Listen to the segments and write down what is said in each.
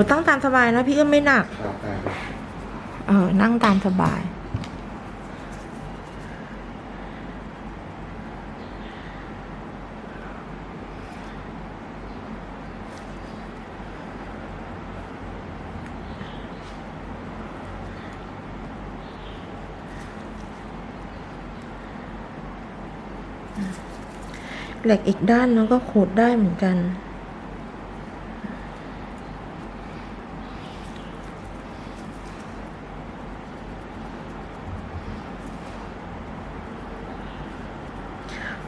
นูตั้งตามสบายนะพี่เอื้อมไม่หนัก ครับได้ครับเออ นั่งตามสบาย เหล็กอีกด้านนึงก็ขูดได้เหมือนกัน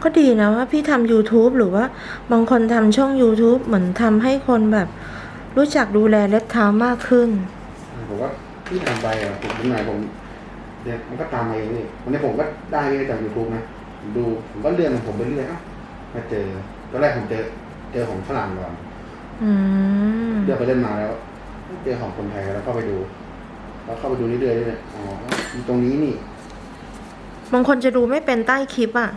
ก็ดีนะว่าพี่ทำ YouTube หรือว่าบางคนทำช่อง YouTube เหมือนทำให้คนแบบ รู้จักดูแลเล็บเท้ามากขึ้น ผมว่าที่ทำไปอะผมเป็นไหนผมเดี๋ยวมันก็ตามมาเองนี่วันนี้ผมก็ได้จากยูทูบนะผมดูผมก็เลื่อนของผมไปเรื่อยเอ้ามาเจอตอนแรกผมเจอเจอของฝรั่งก่อนอืมเลื่อนไปเลื่อนมาแล้วเจอของคนไทยแล้วเข้าไปดู แล้วเข้าไปดูเรื่อยๆเรื่อยๆอ๋อมีตรงนี้นี่ บางคนจะดูไม่เป็นใต้คลิปอะ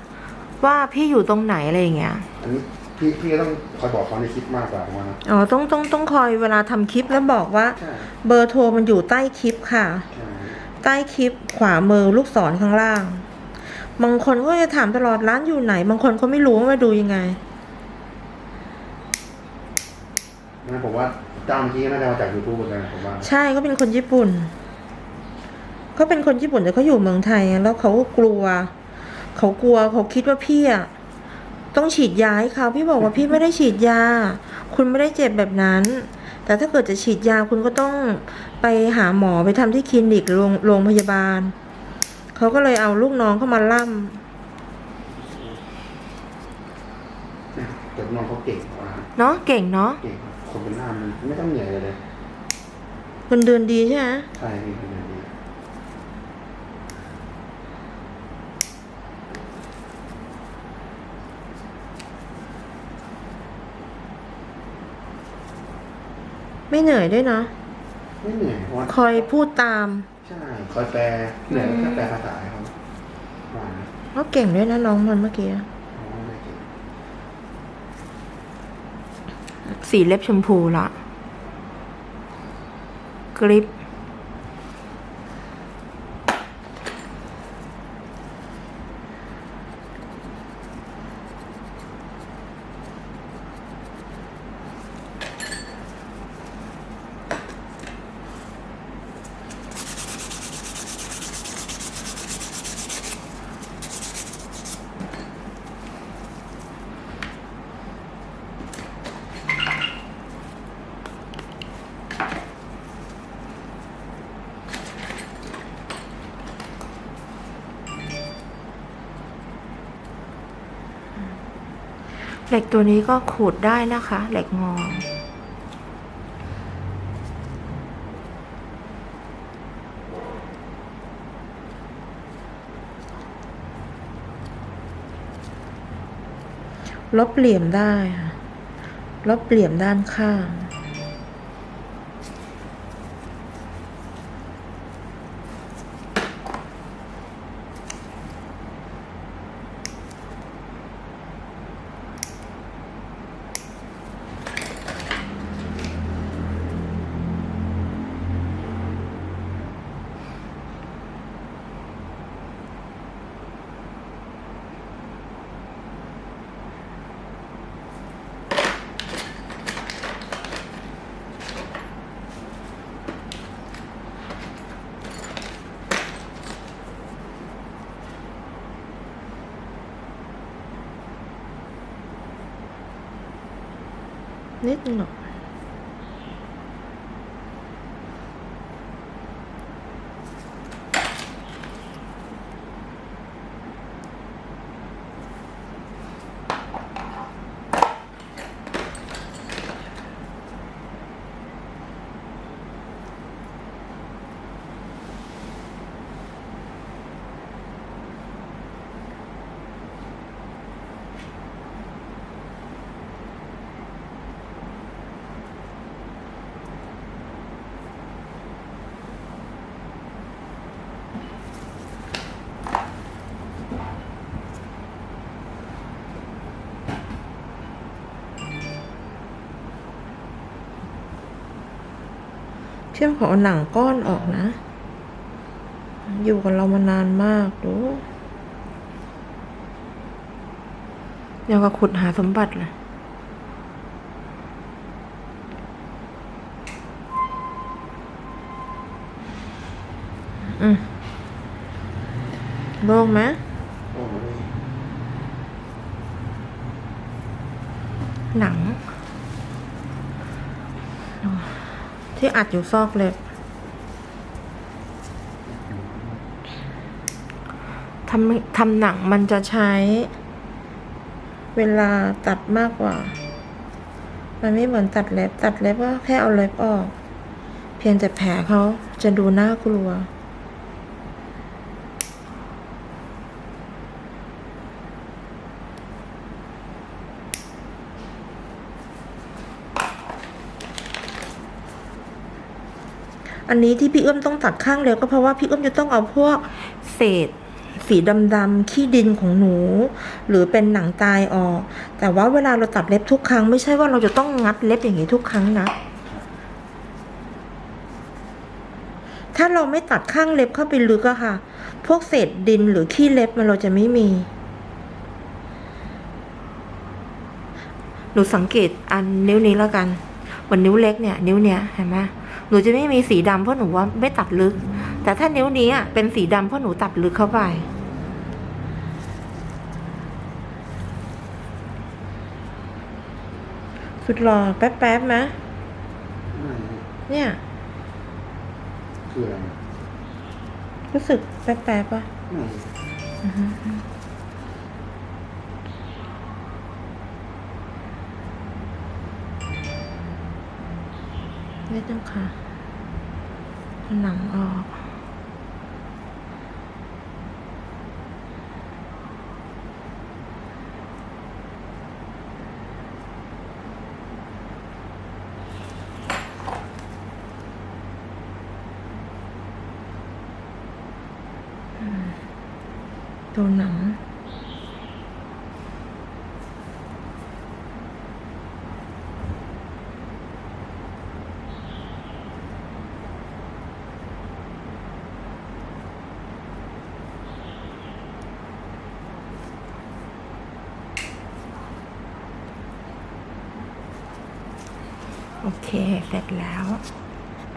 ว่าพี่อยู่ตรงไหนอะไรอย่างเงี้ย อันนี้พี่พี่ก็ต้องคอยบอกเขาในคลิปมากกว่าผมว่านะอ๋อต้องต้องต้องคอยเวลาทำคลิปแล้วบอกว่า ใช่เบอร์โทรมันอยู่ใต้คลิปค่ะ ใช่ใต้คลิปขวามือลูกศรข้างล่าง บางคนก็จะถามตลอดร้านอยู่ไหน บางคนเขาไม่รู้ว่ามาดูยังไง งั้นผมว่าเจ้าเมื่อกี้ก็น่าจะมาจากยูทูบเหมือนกันผมว่าใช่เขาเป็นคนญี่ปุ่นเขาเป็นคนญี่ปุ่นแต่เขาอยู่เมืองไทยอะแล้วเขาก็กลัว เขากลัวเขาคิดว่าพี่อะต้องฉีดยาให้เขาพี่บอกว่าพี่ไม่ได้ฉีดยา คุณไม่ได้เจ็บแบบนั้น แต่ถ้าเกิดจะฉีดยาคุณก็ต้องไปหาหมอไปทำที่คลินิกหรือโรงโรงพยาบาล เขาก็เลยเอาลูกน้องเข้ามาล่ำแต่น้องเขาเก่งกว่าเนาะเก่งเนาะเก่งคนเป็นหน้ามันไม่ต้องเหนื่อยเลยเลยเงินเดือนดีใช่ไหมใช่พี่เป็นแบบนี้ ไม่เหนื่อยด้วยเนาะไม่เหนื่อยเพราะว่าคอยพูดตามใช่คอยแปลเหนื่อยก็แค่แปลภาษาให้เขาว่านะเขาเก่งด้วยนะน้องมันเมื่อกี้อ๋อไม่เก่งสีเล็บชมพูละกริป เหล็กตัวนี้ก็ขูดได้นะคะ เหล็กงอ ลบเหลี่ยมได้ค่ะ ลบเหลี่ยมด้านข้าง นิดห เชื่อมขอเอาหนังก้อนออกนะ อยู่กับเรามานานมากดูเดี๋ยวก็ขุดหาสมบัติเลยอืมโล่งไหมหนัง ที่อัดอยู่ซอกเล็บทำทำหนังมันจะใช้ เวลาตัดมากกว่า มันไม่เหมือนตัดเล็บ ตัดเล็บก็แค่เอาเล็บออก เพียงแต่แผลเขาจะดูน่ากลัว อันนี้ที่พี่เอื้อมต้องตัดข้างเร็วก็เพราะว่าพี่เอื้อมจะต้องเอาพวกเศษสีดำๆขี้ดินของหนู หรือเป็นหนังตายออก แต่ว่าเวลาเราตัดเล็บทุกครั้ง ไม่ใช่ว่าเราจะต้องงัดเล็บอย่างนี้ทุกครั้งนะ ถ้าเราไม่ตัดข้างเล็บเข้าไปลึกอะค่ะ พวกเศษดินหรือขี้เล็บมันเราจะไม่มี หนูสังเกตอันนิ้วนี้แล้วกันเหมือนนิ้วเล็กเนี่ย นิ้วเนี้ยเห็นไหม หนูจะไม่มีสีดำเพราะหนูว่าไม่ตัดลึก แต่ถ้านิ้วนี้อะเป็นสีดำเพราะหนูตัดลึกเข้าไป สุดหล่อแป๊บๆไหมไม่เนี่ยคืออะไรรู้สึกแป๊บๆป่ะ ไม่ไม่ต้องค่ะหนังออกตัวหนัง โอเค เสร็จแล้ว